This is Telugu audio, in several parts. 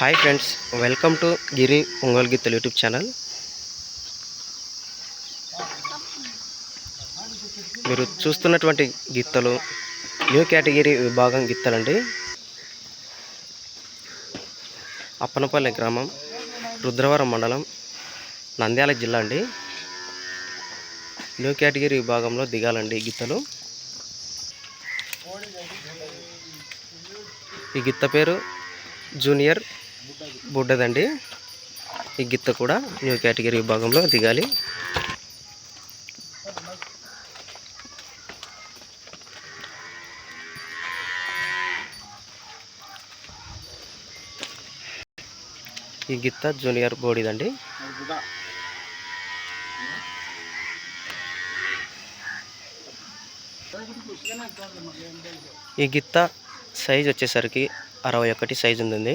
Hi friends welcome to Giri Ongole గీతలు యూట్యూబ్ ఛానల్. మీరు చూస్తున్నటువంటి గీతలు న్యూ కేటగిరీ విభాగం గీతలండి. అప్పనపల్లి గ్రామం రుద్రవరం మండలం నంద్యాల జిల్లా అండి. న్యూ కేటగిరీ విభాగంలో దిగాలండి ఈ ఈ గిత్త పేరు జూనియర్ బుడ్డదండి. ఈ గిత్త కూడా న్యూ కేటగిరీ విభాగంలో దిగాలి. ఈ గిత్త జూనియర్ బోడిదండి. ఈ గిత్త సైజ్ వచ్చేసరికి అరవై ఒకటి సైజు ఉంది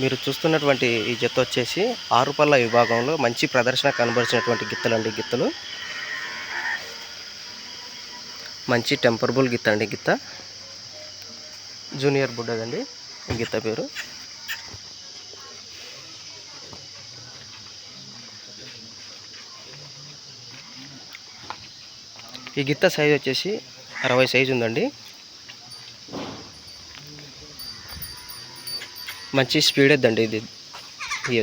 మీరు చూస్తున్నటువంటి ఈ జత వచ్చేసి ఆరుపల్ల విభాగంలో మంచి ప్రదర్శన కనబరిచినటువంటి గిత్తలండి గిత్తలు. మంచి టెంపరబుల్ గిత్త అండి గిత్త. జూనియర్ బుడ్డదండి గిత్త పేరు. ఈ గిత్త సైజ్ వచ్చేసి అరవై సైజు ఉందండి. మంచి స్పీడ్ ఎద్దండి ఇది. ఈ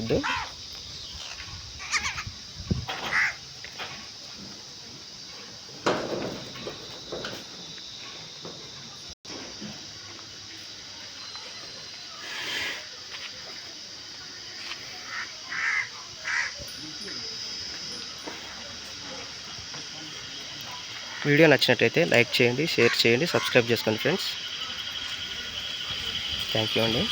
వీడియో నచ్చినట్టయితే లైక్ చేయండి షేర్ చేయండి సబ్స్క్రైబ్ చేసుకోండి ఫ్రెండ్స్. థ్యాంక్ యూ అండి.